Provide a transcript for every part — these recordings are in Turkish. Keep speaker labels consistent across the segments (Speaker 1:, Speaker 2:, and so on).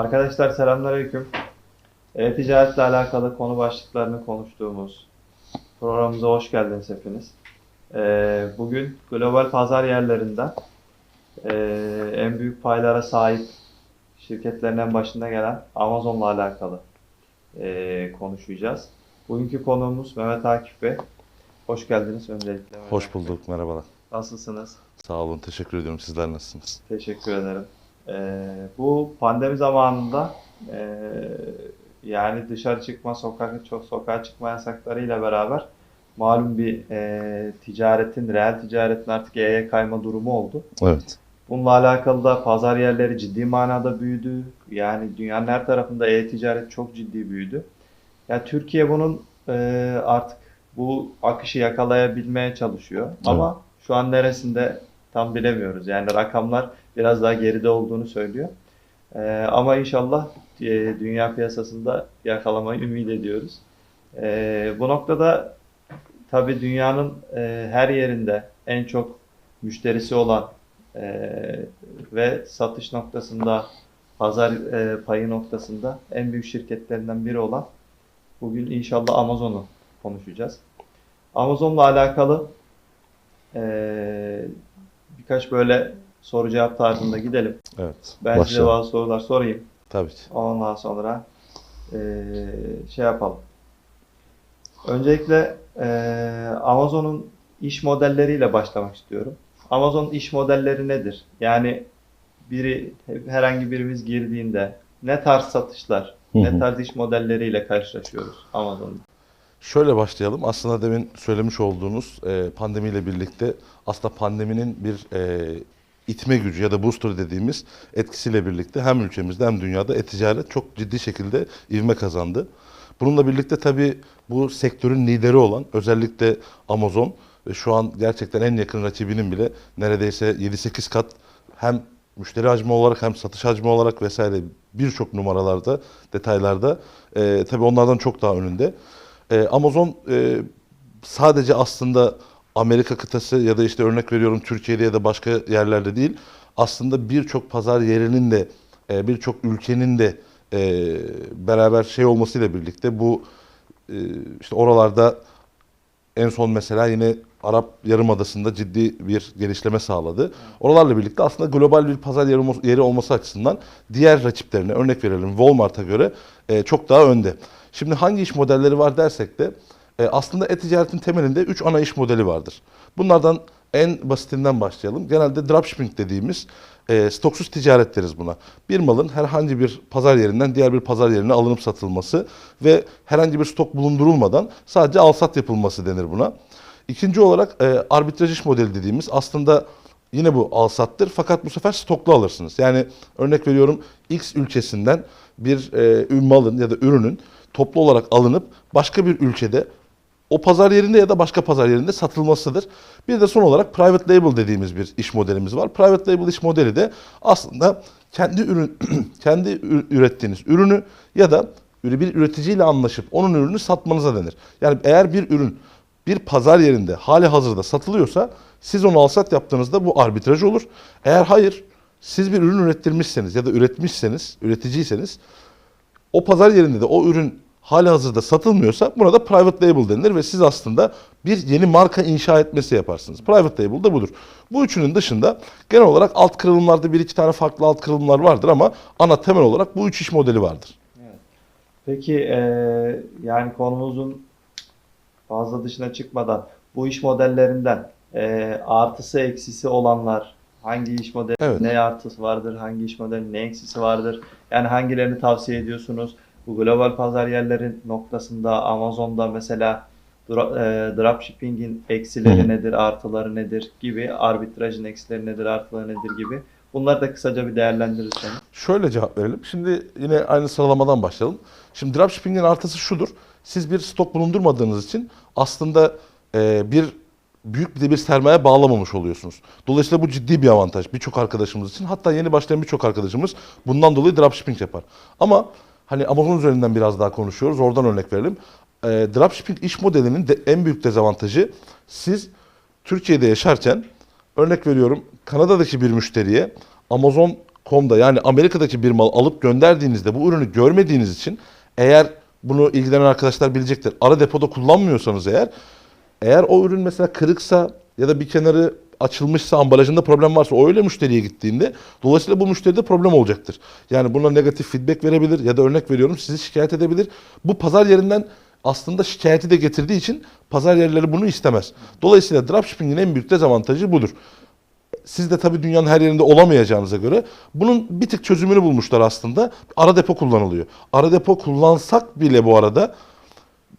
Speaker 1: Arkadaşlar selamünaleyküm. E-ticaretle alakalı konu başlıklarını konuştuğumuz programımıza hoş geldiniz hepiniz. Ee, bugün global pazar yerlerinden e, en büyük paylara sahip şirketlerin en başında gelen Amazon'la alakalı e, konuşacağız. Bugünkü konuğumuz Mehmet Akif Bey. Hoş geldiniz öncelikle.
Speaker 2: Hoş bulduk, merhabalar.
Speaker 1: Nasılsınız?
Speaker 2: Sağ olun, teşekkür ediyorum. Sizler nasılsınız?
Speaker 1: Teşekkür ederim. Ee, bu pandemi zamanında e, yani dışarı çıkma, sokak, çok sokağa çıkma yasaklarıyla beraber malum bir e, ticaretin, reel ticaretin artık E'ye kayma durumu oldu.
Speaker 2: Evet.
Speaker 1: Bununla alakalı da pazar yerleri ciddi manada büyüdü. Yani dünyanın her tarafında e-ticaret çok ciddi büyüdü. Ya Türkiye bunun e, artık bu akışı yakalayabilmeye çalışıyor. Ama şu an neresinde tam bilemiyoruz. Yani rakamlar biraz daha geride olduğunu söylüyor. E, ama inşallah e, dünya piyasasında yakalamayı ümit ediyoruz. E, bu noktada tabii dünyanın e, her yerinde en çok müşterisi olan ee, ve satış noktasında, pazar e, payı noktasında en büyük şirketlerinden biri olan bugün inşallah Amazon'u konuşacağız. Amazon'la alakalı e, birkaç böyle soru cevap tarzında gidelim.
Speaker 2: Evet.
Speaker 1: Ben size
Speaker 2: Başlayalım.
Speaker 1: bazı sorular sorayım.
Speaker 2: Tabii.
Speaker 1: Ondan sonra e, şey yapalım. Öncelikle e, Amazon'un iş modelleriyle başlamak istiyorum. Amazon iş modelleri nedir? Yani biri herhangi birimiz girdiğinde ne tarz satışlar,
Speaker 2: Hı
Speaker 1: ne tarz iş modelleriyle karşılaşıyoruz Amazon'da?
Speaker 2: Şöyle başlayalım. Aslında demin söylemiş olduğunuz e, pandemiyle birlikte aslında pandeminin bir e, itme gücü ya da booster dediğimiz etkisiyle birlikte hem ülkemizde hem dünyada e-ticaret çok ciddi şekilde ivme kazandı. Bununla birlikte tabii bu sektörün lideri olan özellikle Amazon ve şu an gerçekten en yakın rakibinin bile neredeyse 7-8 kat hem müşteri hacmi olarak hem satış hacmi olarak vesaire birçok numaralarda, detaylarda e, tabii onlardan çok daha önünde. E, Amazon e, sadece aslında Amerika kıtası ya da işte örnek veriyorum Türkiye'de ya da başka yerlerde değil. Aslında birçok pazar yerinin de e, birçok ülkenin de e, beraber şey olmasıyla birlikte bu e, işte oralarda en son mesela yine Arap Yarımadası'nda ciddi bir genişleme sağladı. Oralarla birlikte aslında global bir pazar yeri, olması- açısından diğer rakiplerine örnek verelim Walmart'a göre e, çok daha önde. Şimdi hangi iş modelleri var dersek de e, aslında e-ticaretin temelinde 3 ana iş modeli vardır. Bunlardan en basitinden başlayalım. Genelde dropshipping dediğimiz e, stoksuz ticaret deriz buna. Bir malın herhangi bir pazar yerinden diğer bir pazar yerine alınıp satılması ve herhangi bir stok bulundurulmadan sadece al-sat yapılması denir buna. İkinci olarak e, arbitraj iş modeli dediğimiz aslında yine bu al-sattır fakat bu sefer stoklu alırsınız. Yani örnek veriyorum X ülkesinden bir e, malın ya da ürünün toplu olarak alınıp başka bir ülkede o pazar yerinde ya da başka pazar yerinde satılmasıdır. Bir de son olarak private label dediğimiz bir iş modelimiz var. Private label iş modeli de aslında kendi ürün kendi ürettiğiniz ürünü ya da bir üreticiyle anlaşıp onun ürünü satmanıza denir. Yani eğer bir ürün bir pazar yerinde hali hazırda satılıyorsa siz onu alsat yaptığınızda bu arbitraj olur. Eğer hayır siz bir ürün ürettirmişseniz ya da üretmişseniz, üreticiyseniz o pazar yerinde de o ürün hali hazırda satılmıyorsa buna da private label denilir ve siz aslında bir yeni marka inşa etmesi yaparsınız. Private label da budur. Bu üçünün dışında genel olarak alt kırılımlarda bir iki tane farklı alt kırılımlar vardır ama ana temel olarak bu üç iş modeli vardır.
Speaker 1: Peki e, yani konumuzun fazla dışına çıkmadan bu iş modellerinden e, artısı eksisi olanlar hangi iş modeli
Speaker 2: Evet.
Speaker 1: ne artısı vardır, hangi iş modeli ne eksisi vardır? Yani hangilerini tavsiye ediyorsunuz? Bu global pazar yerleri noktasında Amazon'da mesela e, dropshipping'in eksileri nedir, artıları nedir gibi, arbitrajın eksileri nedir, artıları nedir gibi. Bunları da kısaca bir değerlendirirseniz.
Speaker 2: Şöyle cevap verelim. Şimdi yine aynı sıralamadan başlayalım. Şimdi dropshipping'in artısı şudur. Siz bir stok bulundurmadığınız için aslında e, bir büyük bir de bir sermaye bağlamamış oluyorsunuz. Dolayısıyla bu ciddi bir avantaj birçok arkadaşımız için. Hatta yeni başlayan birçok arkadaşımız bundan dolayı dropshipping yapar. Ama hani Amazon üzerinden biraz daha konuşuyoruz. Oradan örnek verelim. E, dropshipping iş modelinin de en büyük dezavantajı siz Türkiye'de yaşarken örnek veriyorum Kanada'daki bir müşteriye Amazon komda yani Amerika'daki bir mal alıp gönderdiğinizde bu ürünü görmediğiniz için eğer bunu ilgilenen arkadaşlar bilecektir. Ara depoda kullanmıyorsanız eğer eğer o ürün mesela kırıksa ya da bir kenarı açılmışsa ambalajında problem varsa o öyle müşteriye gittiğinde dolayısıyla bu müşteride problem olacaktır. Yani buna negatif feedback verebilir ya da örnek veriyorum sizi şikayet edebilir. Bu pazar yerinden aslında şikayeti de getirdiği için pazar yerleri bunu istemez. Dolayısıyla dropshipping'in en büyük dezavantajı budur. Siz de tabii dünyanın her yerinde olamayacağınıza göre bunun bir tık çözümünü bulmuşlar aslında. Ara depo kullanılıyor. Ara depo kullansak bile bu arada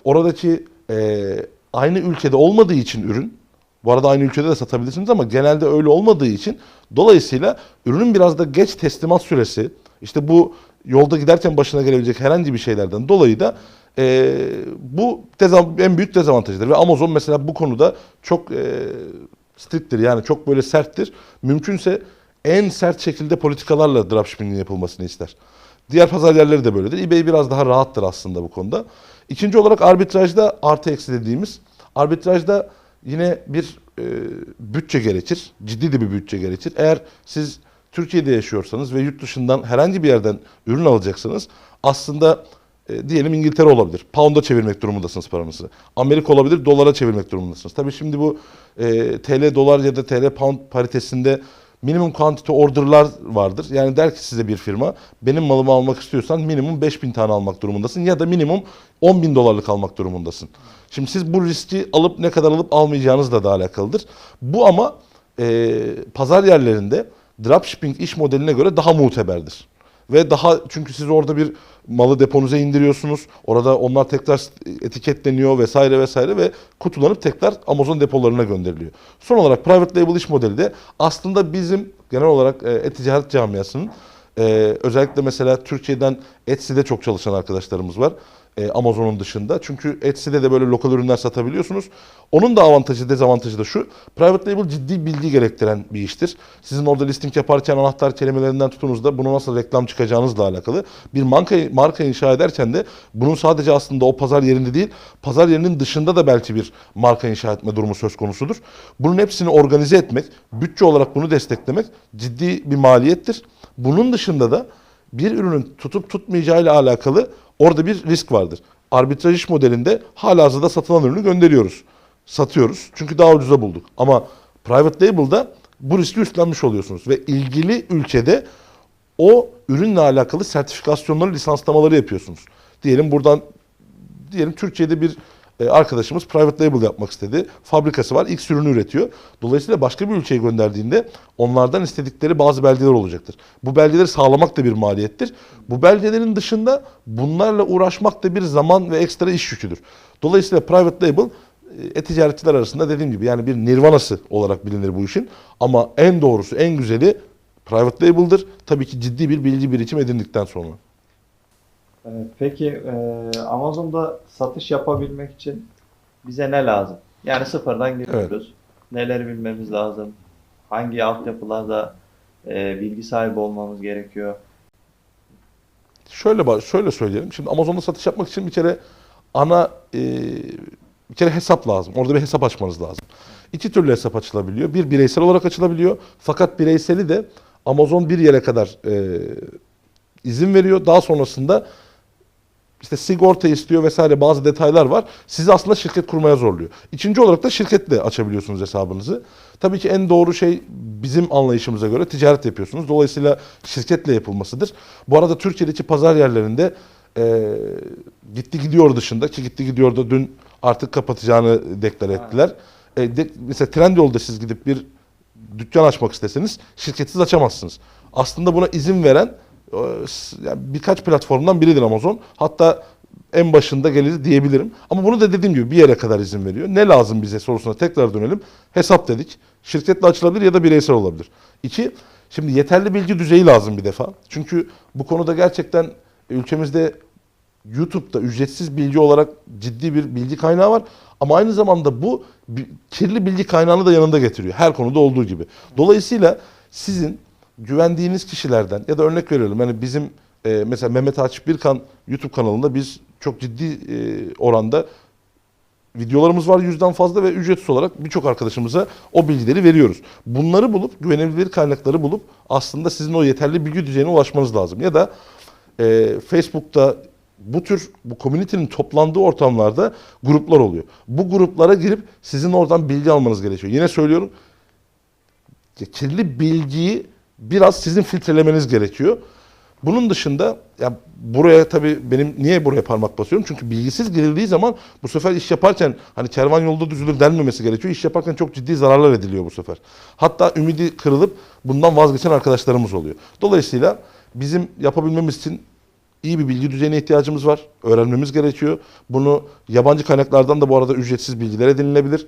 Speaker 2: oradaki e, aynı ülkede olmadığı için ürün bu arada aynı ülkede de satabilirsiniz ama genelde öyle olmadığı için dolayısıyla ürünün biraz da geç teslimat süresi işte bu yolda giderken başına gelebilecek herhangi bir şeylerden dolayı da e, bu en büyük dezavantajıdır. Ve Amazon mesela bu konuda çok e, stricttir yani çok böyle serttir. Mümkünse en sert şekilde politikalarla dropshipping'in yapılmasını ister. Diğer pazar yerleri de böyledir. eBay biraz daha rahattır aslında bu konuda. İkinci olarak arbitrajda artı eksi dediğimiz. Arbitrajda yine bir e, bütçe gerekir. Ciddi de bir bütçe gerekir. Eğer siz Türkiye'de yaşıyorsanız ve yurt dışından herhangi bir yerden ürün alacaksanız aslında e, diyelim İngiltere olabilir. Pound'a çevirmek durumundasınız paranızı. Amerika olabilir, dolara çevirmek durumundasınız. Tabii şimdi bu e, TL dolar ya da TL pound paritesinde minimum quantity order'lar vardır. Yani der ki size bir firma benim malımı almak istiyorsan minimum 5000 tane almak durumundasın ya da minimum 10 bin dolarlık almak durumundasın. Şimdi siz bu riski alıp ne kadar alıp almayacağınızla da alakalıdır. Bu ama e, pazar yerlerinde dropshipping iş modeline göre daha muteberdir. Ve daha çünkü siz orada bir malı deponuza indiriyorsunuz. Orada onlar tekrar etiketleniyor vesaire vesaire ve kutulanıp tekrar Amazon depolarına gönderiliyor. Son olarak private label iş modeli de aslında bizim genel olarak e, e-ticaret camiasının e, özellikle mesela Türkiye'den Etsy'de çok çalışan arkadaşlarımız var. E, Amazon'un dışında. Çünkü Etsy'de de böyle lokal ürünler satabiliyorsunuz. Onun da avantajı dezavantajı da şu. Private label ciddi bilgi gerektiren bir iştir. Sizin orada listing yaparken anahtar kelimelerinden tutunuz da bunu nasıl reklam çıkacağınızla alakalı. Bir marka, marka inşa ederken de bunun sadece aslında o pazar yerinde değil, pazar yerinin dışında da belki bir marka inşa etme durumu söz konusudur. Bunun hepsini organize etmek, bütçe olarak bunu desteklemek ciddi bir maliyettir. Bunun dışında da bir ürünün tutup tutmayacağıyla alakalı orada bir risk vardır. Arbitraj iş modelinde halihazırda satılan ürünü gönderiyoruz. Satıyoruz. Çünkü daha ucuza bulduk. Ama private label'da bu riski üstlenmiş oluyorsunuz. Ve ilgili ülkede o ürünle alakalı sertifikasyonları, lisanslamaları yapıyorsunuz. Diyelim buradan diyelim Türkiye'de bir e, arkadaşımız private label yapmak istedi. Fabrikası var, X ürünü üretiyor. Dolayısıyla başka bir ülkeye gönderdiğinde onlardan istedikleri bazı belgeler olacaktır. Bu belgeleri sağlamak da bir maliyettir. Bu belgelerin dışında bunlarla uğraşmak da bir zaman ve ekstra iş yüküdür. Dolayısıyla private label e, e-ticaretçiler arasında dediğim gibi yani bir nirvanası olarak bilinir bu işin. Ama en doğrusu, en güzeli private label'dır. Tabii ki ciddi bir bilgi birikim edindikten sonra.
Speaker 1: Evet, peki e, Amazon'da satış yapabilmek için bize ne lazım? Yani sıfırdan giriyoruz. Neleri bilmemiz lazım? Hangi altyapılarda e, bilgi sahibi olmamız gerekiyor?
Speaker 2: Şöyle şöyle söyleyelim. Şimdi Amazon'da satış yapmak için bir kere ana e, bir kere hesap lazım. Orada bir hesap açmanız lazım. İki türlü hesap açılabiliyor. Bir bireysel olarak açılabiliyor. Fakat bireyseli de Amazon bir yere kadar e, izin veriyor. Daha sonrasında işte sigorta istiyor vesaire bazı detaylar var. Sizi aslında şirket kurmaya zorluyor. İkinci olarak da şirketle açabiliyorsunuz hesabınızı. Tabii ki en doğru şey bizim anlayışımıza göre ticaret yapıyorsunuz. Dolayısıyla şirketle yapılmasıdır. Bu arada Türkiye'deki pazar yerlerinde e, gitti gidiyor dışında ki gitti gidiyor da dün artık kapatacağını deklar ettiler. E, de, mesela Trendyol'da siz gidip bir dükkan açmak isteseniz şirketsiz açamazsınız. Aslında buna izin veren yani birkaç platformdan biridir Amazon. Hatta en başında gelir diyebilirim. Ama bunu da dediğim gibi bir yere kadar izin veriyor. Ne lazım bize sorusuna tekrar dönelim. Hesap dedik. Şirketle açılabilir ya da bireysel olabilir. İki, şimdi yeterli bilgi düzeyi lazım bir defa. Çünkü bu konuda gerçekten ülkemizde YouTube'da ücretsiz bilgi olarak ciddi bir bilgi kaynağı var. Ama aynı zamanda bu kirli bilgi kaynağını da yanında getiriyor. Her konuda olduğu gibi. Dolayısıyla sizin güvendiğiniz kişilerden ya da örnek veriyorum yani bizim e, mesela Mehmet Akif Birkan YouTube kanalında biz çok ciddi e, oranda videolarımız var yüzden fazla ve ücretsiz olarak birçok arkadaşımıza o bilgileri veriyoruz. Bunları bulup güvenilir kaynakları bulup aslında sizin o yeterli bilgi düzeyine ulaşmanız lazım. Ya da e, Facebook'ta bu tür bu community'nin toplandığı ortamlarda gruplar oluyor. Bu gruplara girip sizin oradan bilgi almanız gerekiyor. Yine söylüyorum kirli bilgiyi biraz sizin filtrelemeniz gerekiyor. Bunun dışında ya buraya tabii benim niye buraya parmak basıyorum? Çünkü bilgisiz girildiği zaman bu sefer iş yaparken hani kervan yolda düzülür denmemesi gerekiyor. İş yaparken çok ciddi zararlar ediliyor bu sefer. Hatta ümidi kırılıp bundan vazgeçen arkadaşlarımız oluyor. Dolayısıyla bizim yapabilmemiz için iyi bir bilgi düzeyine ihtiyacımız var. Öğrenmemiz gerekiyor. Bunu yabancı kaynaklardan da bu arada ücretsiz bilgiler edinilebilir.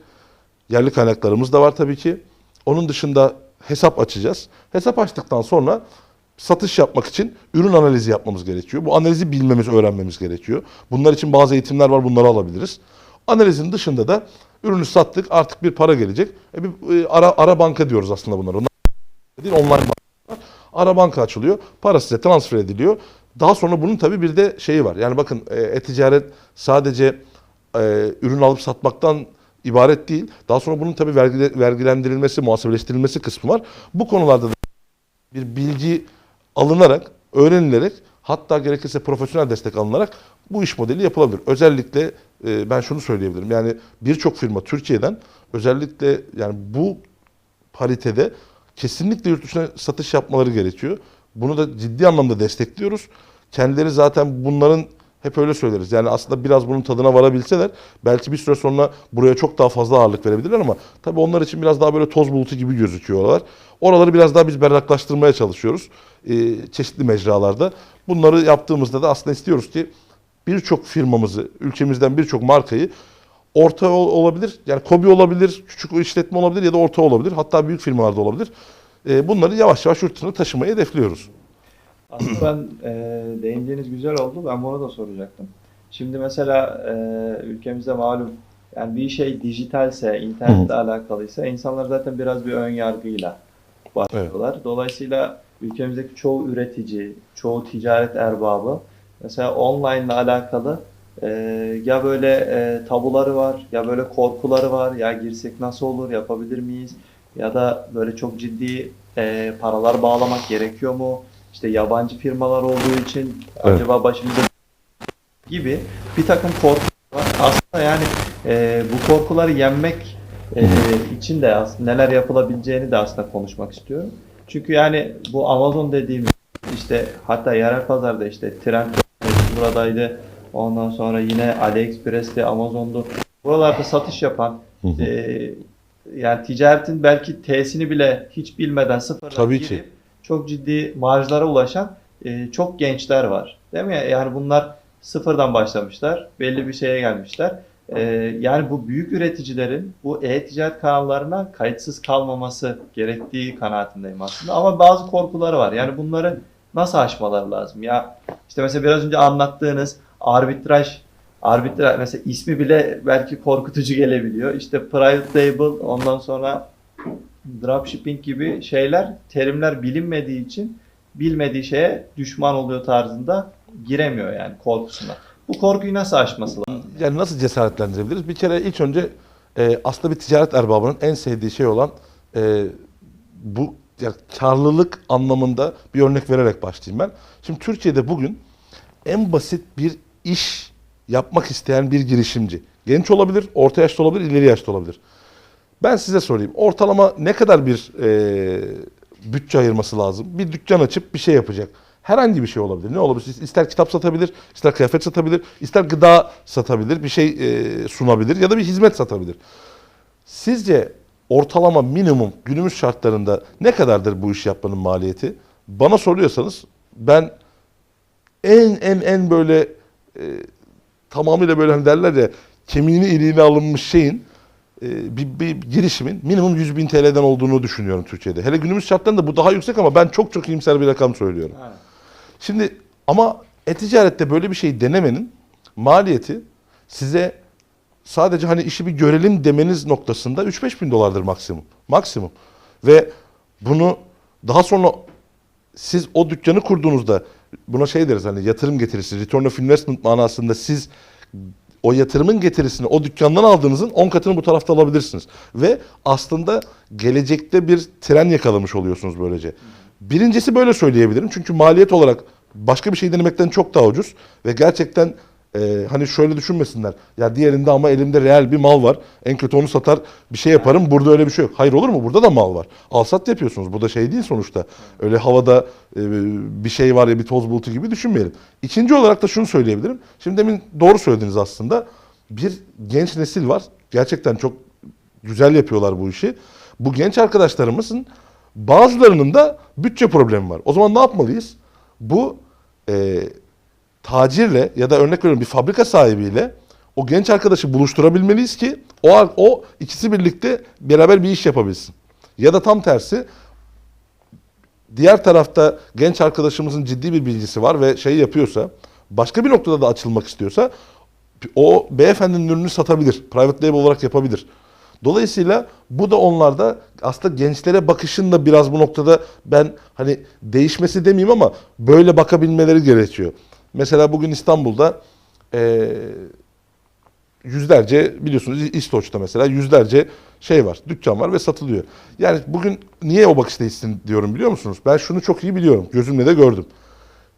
Speaker 2: Yerli kaynaklarımız da var tabii ki. Onun dışında hesap açacağız. Hesap açtıktan sonra satış yapmak için ürün analizi yapmamız gerekiyor. Bu analizi bilmemiz, öğrenmemiz gerekiyor. Bunlar için bazı eğitimler var, bunları alabiliriz. Analizin dışında da ürünü sattık, artık bir para gelecek. E bir e, ara, ara banka diyoruz aslında bunlar. Onlar değil, online banka. Ara banka açılıyor, para size transfer ediliyor. Daha sonra bunun tabii bir de şeyi var. Yani bakın e, e-ticaret sadece e, ürün alıp satmaktan ibaret değil. Daha sonra bunun tabii vergi, vergilendirilmesi, muhasebeleştirilmesi kısmı var. Bu konularda da bir bilgi alınarak, öğrenilerek hatta gerekirse profesyonel destek alınarak bu iş modeli yapılabilir. Özellikle e, ben şunu söyleyebilirim. Yani birçok firma Türkiye'den özellikle yani bu paritede kesinlikle yurt dışına satış yapmaları gerekiyor. Bunu da ciddi anlamda destekliyoruz. Kendileri zaten bunların hep öyle söyleriz. Yani aslında biraz bunun tadına varabilseler belki bir süre sonra buraya çok daha fazla ağırlık verebilirler ama tabii onlar için biraz daha böyle toz bulutu gibi gözüküyorlar. Oraları biraz daha biz berraklaştırmaya çalışıyoruz. Ee, çeşitli mecralarda. Bunları yaptığımızda da aslında istiyoruz ki birçok firmamızı, ülkemizden birçok markayı orta ol- olabilir. Yani kobi olabilir, küçük işletme olabilir ya da orta olabilir. Hatta büyük firmalarda olabilir. Ee, bunları yavaş yavaş yurt dışına taşımayı hedefliyoruz.
Speaker 1: Aslında ben e, değindiğiniz güzel oldu. Ben bunu da soracaktım. Şimdi mesela e, ülkemizde malum yani bir şey dijitalse, internetle alakalıysa insanlar zaten biraz bir ön yargıyla başlıyorlar. Dolayısıyla ülkemizdeki çoğu üretici, çoğu ticaret erbabı mesela online ile alakalı e, ya böyle e, tabuları var, ya böyle korkuları var, ya girsek nasıl olur, yapabilir miyiz? Ya da böyle çok ciddi e, paralar bağlamak gerekiyor mu? İşte yabancı firmalar olduğu için
Speaker 2: Evet.
Speaker 1: acaba başımıza gibi bir takım korkular var. Aslında yani e, bu korkuları yenmek e, için de aslında neler yapılabileceğini de aslında konuşmak istiyorum. Çünkü yani bu Amazon dediğimiz işte hatta yerel pazarda işte Trend buradaydı. Ondan sonra yine AliExpress'ti, Amazon'du. Buralarda satış yapan e, yani ticaretin belki T'sini bile hiç bilmeden sıfırdan
Speaker 2: Tabii
Speaker 1: girip
Speaker 2: ki.
Speaker 1: Çok ciddi marjlara ulaşan e, çok gençler var. Değil mi? Yani bunlar sıfırdan başlamışlar. Belli bir şeye gelmişler. E, yani bu büyük üreticilerin bu e-ticaret kanallarına kayıtsız kalmaması gerektiği kanaatindeyim aslında. Ama bazı korkuları var. Yani bunları nasıl aşmaları lazım? Ya işte mesela biraz önce anlattığınız arbitraj arbitraj mesela ismi bile belki korkutucu gelebiliyor. İşte private label ondan sonra dropshipping gibi şeyler terimler bilinmediği için bilmediği şeye düşman oluyor tarzında giremiyor yani korkusuna. Bu korkuyu nasıl aşması lazım?
Speaker 2: Yani nasıl cesaretlendirebiliriz? Bir kere ilk önce e, aslında bir ticaret erbabının en sevdiği şey olan e, bu yani karlılık anlamında bir örnek vererek başlayayım ben. Şimdi Türkiye'de bugün en basit bir iş yapmak isteyen bir girişimci. Genç olabilir, orta yaşta olabilir, ileri yaşta olabilir. Ben size sorayım. Ortalama ne kadar bir e, bütçe ayırması lazım? Bir dükkan açıp bir şey yapacak. Herhangi bir şey olabilir. Ne olabilir? İster kitap satabilir, ister kıyafet satabilir, ister gıda satabilir, bir şey e, sunabilir ya da bir hizmet satabilir. Sizce ortalama minimum günümüz şartlarında ne kadardır bu iş yapmanın maliyeti? Bana soruyorsanız ben en en en böyle e, tamamıyla böyle hani derler ya kemiğini iliğine alınmış şeyin bir, bir girişimin minimum 100 bin TL'den olduğunu düşünüyorum Türkiye'de. Hele günümüz şartlarında bu daha yüksek ama ben çok çok iyimser bir rakam söylüyorum. Şimdi ama e-ticarette böyle bir şey denemenin maliyeti size sadece hani işi bir görelim demeniz noktasında 3-5 bin dolardır maksimum. Maksimum. Ve bunu daha sonra siz o dükkanı kurduğunuzda buna şey deriz hani yatırım getirisi, return of investment manasında siz o yatırımın getirisini o dükkandan aldığınızın 10 katını bu tarafta alabilirsiniz. Ve aslında gelecekte bir tren yakalamış oluyorsunuz böylece. Birincisi böyle söyleyebilirim. Çünkü maliyet olarak başka bir şey denemekten çok daha ucuz ve gerçekten e, hani şöyle düşünmesinler. Ya diğerinde ama elimde reel bir mal var. En kötü onu satar bir şey yaparım. Burada öyle bir şey yok. Hayır olur mu? Burada da mal var. Alsat yapıyorsunuz. Burada şey değil sonuçta. Öyle havada e, bir şey var ya bir toz bulutu gibi düşünmeyelim. İkinci olarak da şunu söyleyebilirim. Şimdi demin doğru söylediniz aslında. Bir genç nesil var. Gerçekten çok güzel yapıyorlar bu işi. Bu genç arkadaşlarımızın bazılarının da bütçe problemi var. O zaman ne yapmalıyız? Bu e, tacirle ya da örnek veriyorum bir fabrika sahibiyle o genç arkadaşı buluşturabilmeliyiz ki o o ikisi birlikte beraber bir iş yapabilsin. Ya da tam tersi diğer tarafta genç arkadaşımızın ciddi bir bilgisi var ve şey yapıyorsa başka bir noktada da açılmak istiyorsa o beyefendinin ürünü satabilir. Private label olarak yapabilir. Dolayısıyla bu da onlarda aslında gençlere bakışın da biraz bu noktada ben hani değişmesi demeyeyim ama böyle bakabilmeleri gerekiyor. Mesela bugün İstanbul'da eee, yüzlerce biliyorsunuz İstoç'ta mesela yüzlerce şey var, dükkan var ve satılıyor. Yani bugün niye o bakış değişsin diyorum biliyor musunuz? Ben şunu çok iyi biliyorum, gözümle de gördüm.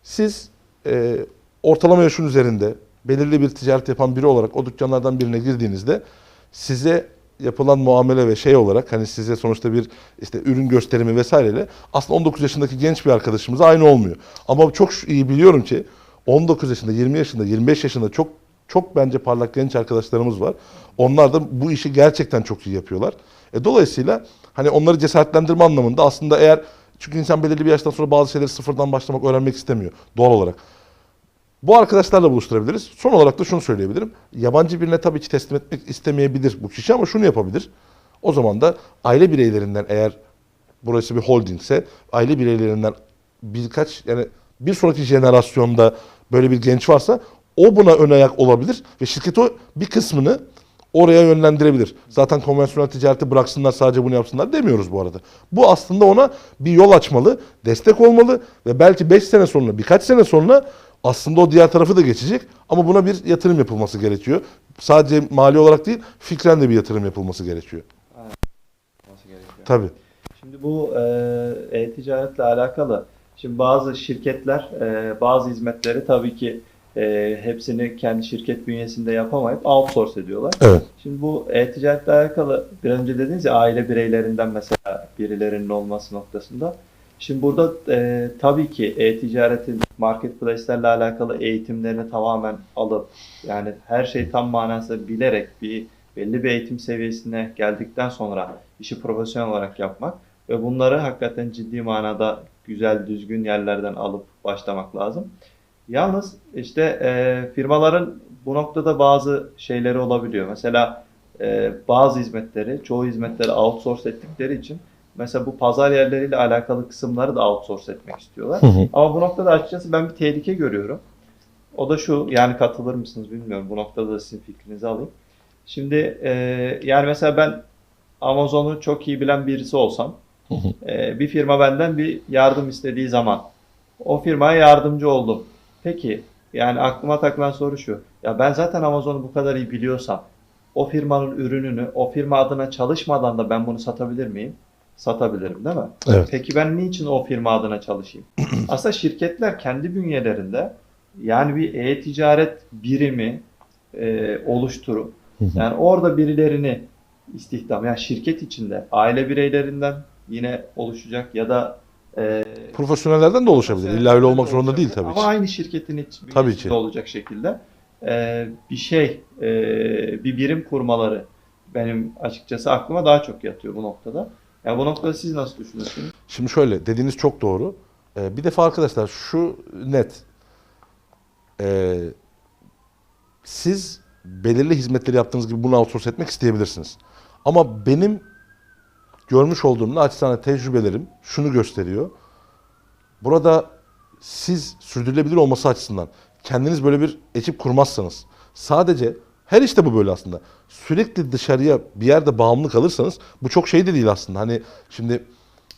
Speaker 2: Siz e, ortalama yaşın üzerinde belirli bir ticaret yapan biri olarak o dükkanlardan birine girdiğinizde size yapılan muamele ve şey olarak hani size sonuçta bir işte ürün gösterimi vesaireyle aslında 19 yaşındaki genç bir arkadaşımız aynı olmuyor. Ama çok iyi biliyorum ki 19 yaşında, 20 yaşında, 25 yaşında çok çok bence parlak genç arkadaşlarımız var. Onlar da bu işi gerçekten çok iyi yapıyorlar. E, dolayısıyla hani onları cesaretlendirme anlamında aslında eğer çünkü insan belirli bir yaştan sonra bazı şeyleri sıfırdan başlamak, öğrenmek istemiyor doğal olarak. Bu arkadaşlarla buluşturabiliriz. Son olarak da şunu söyleyebilirim. Yabancı birine tabii ki teslim etmek istemeyebilir bu kişi ama şunu yapabilir. O zaman da aile bireylerinden eğer burası bir holdingse aile bireylerinden birkaç yani bir sonraki jenerasyonda böyle bir genç varsa o buna ön ayak olabilir ve şirket o bir kısmını oraya yönlendirebilir. Zaten konvansiyonel ticareti bıraksınlar sadece bunu yapsınlar demiyoruz bu arada. Bu aslında ona bir yol açmalı, destek olmalı ve belki 5 sene sonra, birkaç sene sonra aslında o diğer tarafı da geçecek ama buna bir yatırım yapılması gerekiyor. Sadece mali olarak değil, fikren de bir yatırım yapılması gerekiyor.
Speaker 1: Olması gerekiyor.
Speaker 2: Tabii.
Speaker 1: Şimdi bu e-ticaretle alakalı. Şimdi bazı şirketler e, bazı hizmetleri tabii ki e, hepsini kendi şirket bünyesinde yapamayıp outsource ediyorlar.
Speaker 2: Evet.
Speaker 1: Şimdi bu e-ticaretle alakalı biraz önce dediniz ya aile bireylerinden mesela birilerinin olması noktasında. Şimdi burada e, tabii ki e-ticaretin marketplace'lerle alakalı eğitimlerini tamamen alıp yani her şeyi tam manasıyla bilerek bir belli bir eğitim seviyesine geldikten sonra işi profesyonel olarak yapmak ve bunları hakikaten ciddi manada güzel düzgün yerlerden alıp başlamak lazım. Yalnız işte e, firmaların bu noktada bazı şeyleri olabiliyor. Mesela e, bazı hizmetleri, çoğu hizmetleri outsource ettikleri için mesela bu pazar yerleriyle alakalı kısımları da outsource etmek istiyorlar.
Speaker 2: Hı hı.
Speaker 1: Ama bu noktada açıkçası ben bir tehlike görüyorum. O da şu, yani katılır mısınız bilmiyorum. Bu noktada da sizin fikrinizi alayım. Şimdi e, yani mesela ben Amazon'u çok iyi bilen birisi olsam, e, bir firma benden bir yardım istediği zaman o firmaya yardımcı oldum. Peki yani aklıma takılan soru şu. Ya ben zaten Amazon'u bu kadar iyi biliyorsam o firmanın ürününü o firma adına çalışmadan da ben bunu satabilir miyim? Satabilirim değil mi?
Speaker 2: Evet.
Speaker 1: Peki ben niçin o firma adına çalışayım? Aslında şirketler kendi bünyelerinde yani bir e-ticaret birimi e, oluşturup yani orada birilerini istihdam yani şirket içinde aile bireylerinden yine oluşacak ya da e,
Speaker 2: Profesyonellerden de oluşabilir. İlla öyle olmak zorunda değil tabii
Speaker 1: ama
Speaker 2: ki.
Speaker 1: aynı şirketin iç
Speaker 2: Tabii
Speaker 1: bünyesinde
Speaker 2: ki.
Speaker 1: olacak şekilde e, bir şey e, bir birim kurmaları benim açıkçası aklıma daha çok yatıyor bu noktada. Yani bu noktada siz nasıl düşünüyorsunuz?
Speaker 2: Şimdi şöyle dediğiniz çok doğru. Ee, bir defa arkadaşlar şu net. Ee, siz belirli hizmetleri yaptığınız gibi bunu outsource etmek isteyebilirsiniz. Ama benim görmüş olduğum naçizane tecrübelerim şunu gösteriyor. Burada siz sürdürülebilir olması açısından kendiniz böyle bir ekip kurmazsanız sadece her işte bu böyle aslında. Sürekli dışarıya bir yerde bağımlı kalırsanız bu çok şey de değil aslında. Hani şimdi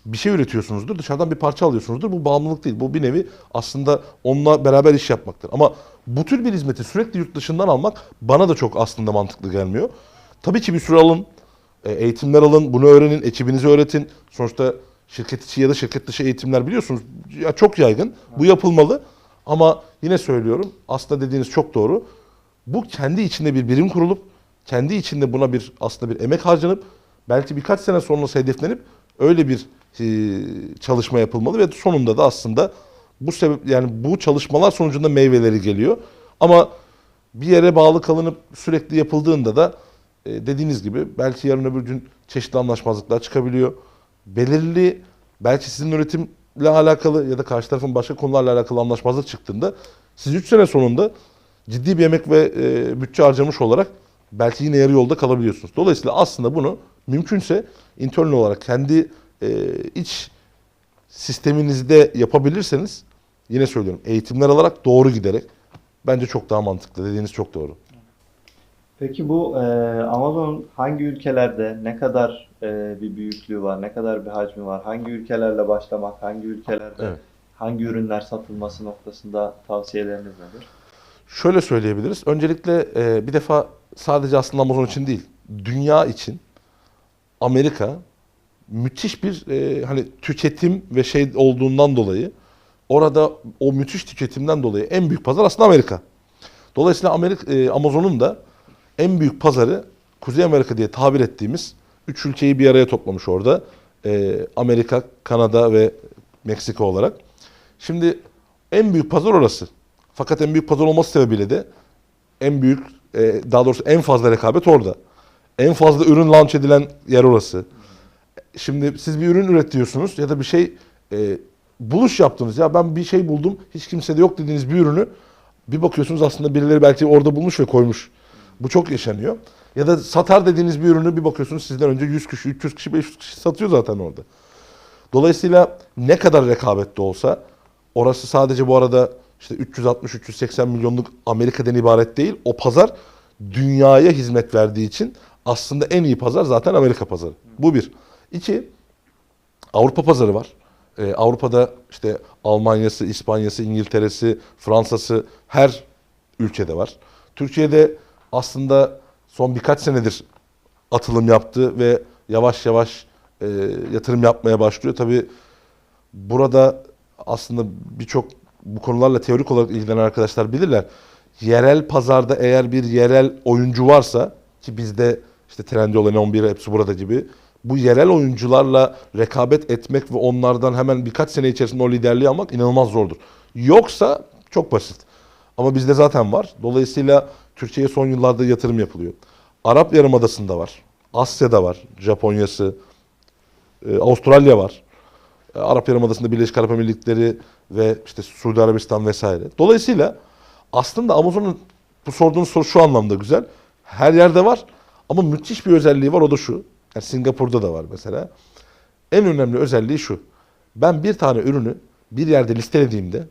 Speaker 2: bir şey üretiyorsunuzdur, dışarıdan bir parça alıyorsunuzdur. Bu bağımlılık değil. Bu bir nevi aslında onunla beraber iş yapmaktır. Ama bu tür bir hizmeti sürekli yurt dışından almak bana da çok aslında mantıklı gelmiyor. Tabii ki bir süre alın, e, eğitimler alın, bunu öğrenin, ekibinize öğretin. Sonuçta şirket içi ya da şirket dışı eğitimler biliyorsunuz ya çok yaygın. Bu yapılmalı. Ama yine söylüyorum aslında dediğiniz çok doğru. Bu kendi içinde bir birim kurulup kendi içinde buna bir aslında bir emek harcanıp belki birkaç sene sonrası hedeflenip öyle bir e, çalışma yapılmalı ve sonunda da aslında bu sebep yani bu çalışmalar sonucunda meyveleri geliyor. Ama bir yere bağlı kalınıp sürekli yapıldığında da dediğiniz gibi belki yarın öbür gün çeşitli anlaşmazlıklar çıkabiliyor. Belirli belki sizin üretimle alakalı ya da karşı tarafın başka konularla alakalı anlaşmazlık çıktığında siz 3 sene sonunda ciddi bir emek ve e, bütçe harcamış olarak belki yine yarı yolda kalabiliyorsunuz. Dolayısıyla aslında bunu mümkünse internal olarak kendi e, iç sisteminizde yapabilirseniz yine söylüyorum eğitimler alarak doğru giderek bence çok daha mantıklı. Dediğiniz çok doğru.
Speaker 1: Peki bu e, Amazon hangi ülkelerde ne kadar e, bir büyüklüğü var, ne kadar bir hacmi var, hangi ülkelerle başlamak, hangi ülkelerde
Speaker 2: Evet.
Speaker 1: hangi ürünler satılması noktasında tavsiyeleriniz nedir?
Speaker 2: Şöyle söyleyebiliriz. Öncelikle e, bir defa sadece aslında Amazon için değil, dünya için Amerika müthiş bir e, hani tüketim ve şey olduğundan dolayı orada o müthiş tüketimden dolayı en büyük pazar aslında Amerika. Dolayısıyla Amerika e, Amazon'un da en büyük pazarı Kuzey Amerika diye tabir ettiğimiz üç ülkeyi bir araya toplamış orada. E, Amerika, Kanada ve Meksika olarak. Şimdi en büyük pazar orası. Fakat en büyük pazar olması sebebiyle de en büyük, e, daha doğrusu en fazla rekabet orada. En fazla ürün launch edilen yer orası. Şimdi siz bir ürün üretiyorsunuz ya da bir şey e, buluş yaptınız. Ya ben bir şey buldum, hiç kimsede yok dediğiniz bir ürünü bir bakıyorsunuz aslında birileri belki orada bulmuş ve koymuş. Bu çok yaşanıyor. Ya da satar dediğiniz bir ürünü bir bakıyorsunuz sizden önce 100 kişi, 300 kişi, 500 kişi satıyor zaten orada. Dolayısıyla ne kadar rekabette olsa orası sadece bu arada işte 360-380 milyonluk Amerika'dan ibaret değil. O pazar dünyaya hizmet verdiği için aslında en iyi pazar zaten Amerika pazarı. Bu bir. İki, Avrupa pazarı var. Ee, Avrupa'da işte Almanya'sı, İspanya'sı, İngiltere'si, Fransa'sı her ülkede var. Türkiye'de aslında son birkaç senedir atılım yaptı ve yavaş yavaş e, yatırım yapmaya başlıyor. Tabii burada aslında birçok bu konularla teorik olarak ilgilenen arkadaşlar bilirler. Yerel pazarda eğer bir yerel oyuncu varsa ki bizde işte Trendyol, N11 hepsi burada gibi bu yerel oyuncularla rekabet etmek ve onlardan hemen birkaç sene içerisinde o liderliği almak inanılmaz zordur. Yoksa çok basit. Ama bizde zaten var. Dolayısıyla Türkiye'ye son yıllarda yatırım yapılıyor. Arap Yarımadası'nda var. Asya'da var. Japonya'sı, e, Avustralya var. E, Arap Yarımadası'nda Birleşik Arap Emirlikleri ve işte Suudi Arabistan vesaire. Dolayısıyla aslında Amazon'un bu sorduğunuz soru şu anlamda güzel. Her yerde var ama müthiş bir özelliği var o da şu. Yani Singapur'da da var mesela. En önemli özelliği şu. Ben bir tane ürünü bir yerde listelediğimde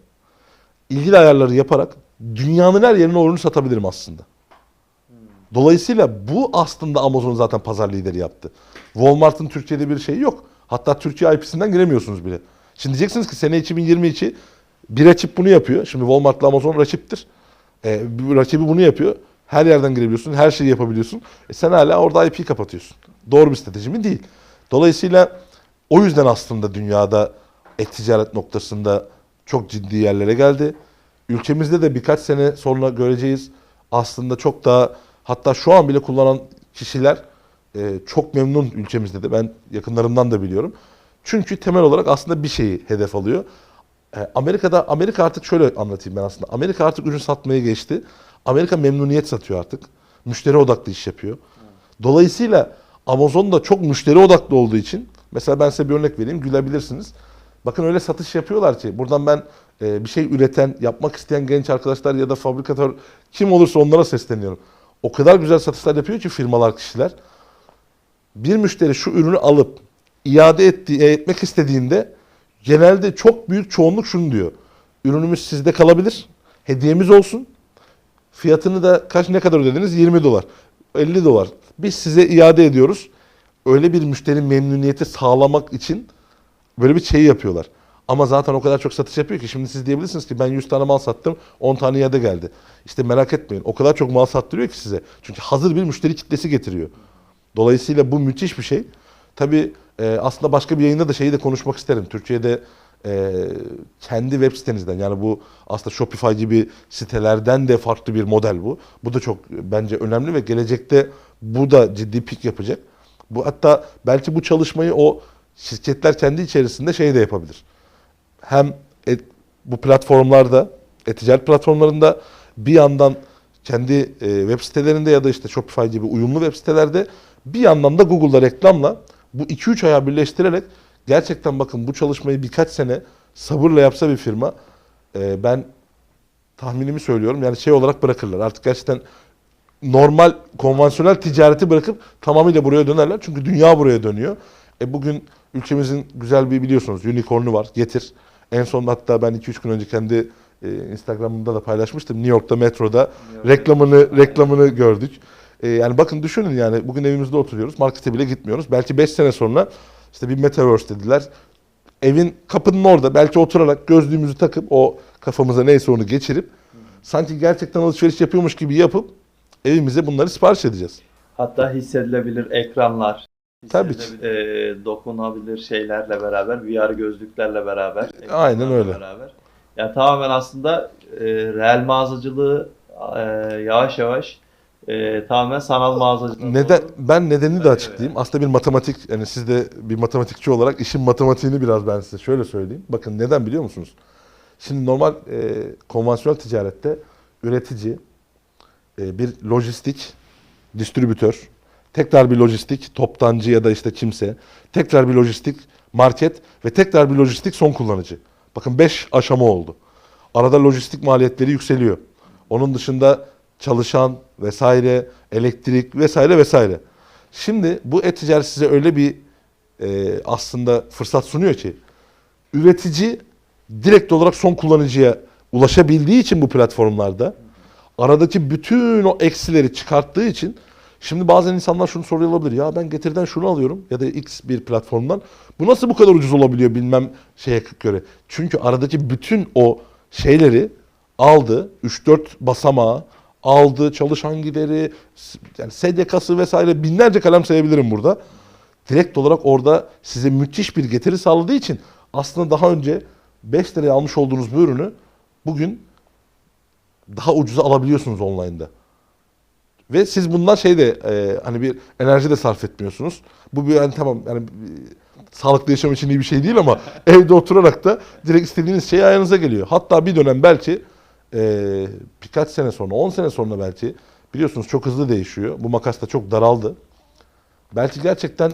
Speaker 2: ilgili ayarları yaparak dünyanın her yerine ürünü satabilirim aslında. Dolayısıyla bu aslında Amazon zaten pazar lideri yaptı. Walmart'ın Türkiye'de bir şeyi yok. Hatta Türkiye IP'sinden giremiyorsunuz bile. Şimdi diyeceksiniz ki sene 2022 bir rakip bunu yapıyor. Şimdi Walmart'la Amazon rakiptir. Bir rakibi bunu yapıyor. Her yerden girebiliyorsun, her şeyi yapabiliyorsun. E sen hala orada IP'yi kapatıyorsun. Doğru bir strateji mi? Değil. Dolayısıyla o yüzden aslında dünyada e-ticaret noktasında çok ciddi yerlere geldi. Ülkemizde de birkaç sene sonra göreceğiz. Aslında çok daha hatta şu an bile kullanan kişiler e, çok memnun ülkemizde de. Ben yakınlarımdan da biliyorum. Çünkü temel olarak aslında bir şeyi hedef alıyor. E, Amerika'da Amerika artık şöyle anlatayım ben aslında. Amerika artık ürün satmaya geçti. Amerika memnuniyet satıyor artık. Müşteri odaklı iş yapıyor. Dolayısıyla Amazon da çok müşteri odaklı olduğu için mesela ben size bir örnek vereyim gülebilirsiniz. Bakın öyle satış yapıyorlar ki buradan ben e, bir şey üreten, yapmak isteyen genç arkadaşlar ya da fabrikatör kim olursa onlara sesleniyorum. O kadar güzel satışlar yapıyor ki firmalar, kişiler. Bir müşteri şu ürünü alıp iade ettiği, etmek istediğinde genelde çok büyük çoğunluk şunu diyor. Ürünümüz sizde kalabilir. Hediyemiz olsun. Fiyatını da kaç ne kadar ödediniz? 20 dolar. 50 dolar. Biz size iade ediyoruz. Öyle bir müşteri memnuniyeti sağlamak için böyle bir şey yapıyorlar. Ama zaten o kadar çok satış yapıyor ki şimdi siz diyebilirsiniz ki ben 100 tane mal sattım 10 tane iade geldi. İşte merak etmeyin o kadar çok mal sattırıyor ki size. Çünkü hazır bir müşteri kitlesi getiriyor. Dolayısıyla bu müthiş bir şey. Tabii e, aslında başka bir yayında da şeyi de konuşmak isterim. Türkiye'de e, kendi web sitenizden yani bu aslında Shopify gibi sitelerden de farklı bir model bu. Bu da çok bence önemli ve gelecekte bu da ciddi pik yapacak. Bu hatta belki bu çalışmayı o şirketler kendi içerisinde şey de yapabilir. Hem et- bu platformlarda, e-ticaret platformlarında bir yandan kendi e, web sitelerinde ya da işte Shopify gibi uyumlu web sitelerde bir yandan da Google'da reklamla bu 2-3 ayağı birleştirerek gerçekten bakın bu çalışmayı birkaç sene sabırla yapsa bir firma e, ben tahminimi söylüyorum yani şey olarak bırakırlar. Artık gerçekten normal konvansiyonel ticareti bırakıp tamamıyla buraya dönerler. Çünkü dünya buraya dönüyor. E bugün ülkemizin güzel bir biliyorsunuz unicorn'u var. Getir. En son hatta ben 2-3 gün önce kendi e, Instagram'ımda da paylaşmıştım. New York'ta metroda reklamını reklamını gördük. E, yani bakın düşünün yani bugün evimizde oturuyoruz. Markete bile gitmiyoruz. Belki 5 sene sonra işte bir metaverse dediler. Evin kapının orada belki oturarak gözlüğümüzü takıp o kafamıza neyse onu geçirip sanki gerçekten alışveriş yapıyormuş gibi yapıp evimize bunları sipariş edeceğiz.
Speaker 1: Hatta hissedilebilir ekranlar,
Speaker 2: Tabii ki.
Speaker 1: e, dokunabilir şeylerle beraber, VR gözlüklerle beraber,
Speaker 2: Aynen öyle.
Speaker 1: Beraber. Yani tamamen aslında e, reel mağazacılığı e, yavaş yavaş e, tamamen sanal mağazacılığı.
Speaker 2: Neden ben nedenini de açıklayayım. Aslında bir matematik yani siz de bir matematikçi olarak işin matematiğini biraz ben size şöyle söyleyeyim. Bakın neden biliyor musunuz? Şimdi normal e, konvansiyonel ticarette üretici e, bir lojistik distribütör, tekrar bir lojistik toptancı ya da işte kimse, tekrar bir lojistik market ve tekrar bir lojistik son kullanıcı. Bakın 5 aşama oldu. Arada lojistik maliyetleri yükseliyor. Onun dışında çalışan vesaire, elektrik vesaire vesaire. Şimdi bu e-ticaret size öyle bir e, aslında fırsat sunuyor ki üretici direkt olarak son kullanıcıya ulaşabildiği için bu platformlarda aradaki bütün o eksileri çıkarttığı için şimdi bazen insanlar şunu soruyor olabilir. Ya ben Getir'den şunu alıyorum ya da X bir platformdan. Bu nasıl bu kadar ucuz olabiliyor bilmem şeye göre. Çünkü aradaki bütün o şeyleri aldı. 3-4 basamağı aldı. Çalışan gideri, yani SDK'sı vesaire binlerce kalem sayabilirim burada. Direkt olarak orada size müthiş bir getiri sağladığı için aslında daha önce 5 liraya almış olduğunuz bu ürünü bugün daha ucuza alabiliyorsunuz online'da. Ve siz bundan şey de e, hani bir enerji de sarf etmiyorsunuz. Bu bir yani tamam yani sağlıklı yaşam için iyi bir şey değil ama evde oturarak da direkt istediğiniz şey ayağınıza geliyor. Hatta bir dönem belki e, birkaç sene sonra, 10 sene sonra belki biliyorsunuz çok hızlı değişiyor. Bu makas da çok daraldı. Belki gerçekten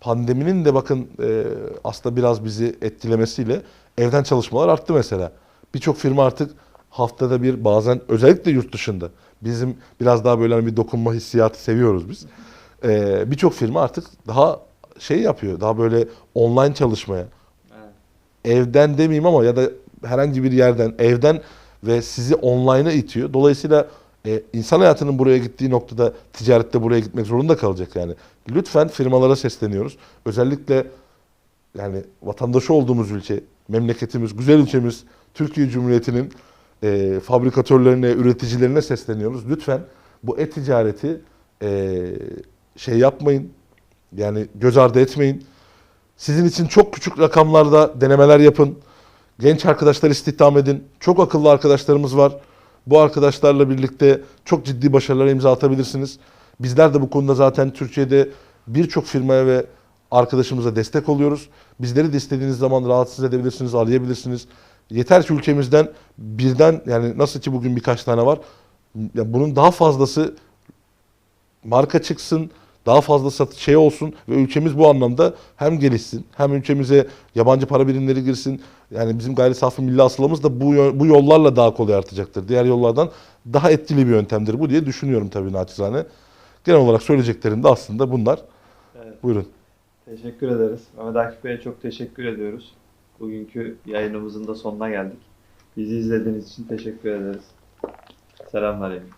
Speaker 2: pandeminin de bakın e, aslında biraz bizi etkilemesiyle evden çalışmalar arttı mesela. Birçok firma artık haftada bir bazen özellikle yurt dışında bizim biraz daha böyle hani bir dokunma hissiyatı seviyoruz biz. E, Birçok firma artık daha şey yapıyor. Daha böyle online çalışmaya
Speaker 1: Evet.
Speaker 2: evden demeyeyim ama ya da herhangi bir yerden evden ve sizi online'a itiyor. Dolayısıyla e, insan hayatının buraya gittiği noktada ticarette buraya gitmek zorunda kalacak yani. Lütfen firmalara sesleniyoruz. Özellikle yani vatandaşı olduğumuz ülke, memleketimiz, güzel ülkemiz, Türkiye Cumhuriyeti'nin e, fabrikatörlerine, üreticilerine sesleniyoruz. Lütfen bu e-ticareti e, şey yapmayın. Yani göz ardı etmeyin. Sizin için çok küçük rakamlarda denemeler yapın. Genç arkadaşlar istihdam edin. Çok akıllı arkadaşlarımız var. Bu arkadaşlarla birlikte çok ciddi başarılara imza atabilirsiniz. Bizler de bu konuda zaten Türkiye'de birçok firmaya ve arkadaşımıza destek oluyoruz. Bizleri de istediğiniz zaman rahatsız edebilirsiniz, arayabilirsiniz. Yeter ki ülkemizden birden yani nasıl ki bugün birkaç tane var. ya bunun daha fazlası marka çıksın, daha fazla satış şey olsun ve ülkemiz bu anlamda hem gelişsin hem ülkemize yabancı para birimleri girsin. Yani bizim gayri safi milli hasılamız da bu bu yollarla daha kolay artacaktır. Diğer yollardan daha etkili bir yöntemdir bu diye düşünüyorum tabii naçizane. Genel olarak söyleyeceklerim de aslında bunlar.
Speaker 1: Evet.
Speaker 2: Buyurun.
Speaker 1: Teşekkür ederiz. Mehmet Akif Bey'e çok teşekkür ediyoruz. Bugünkü yayınımızın da sonuna geldik. Bizi izlediğiniz için teşekkür ederiz. Selamlar. Eminim.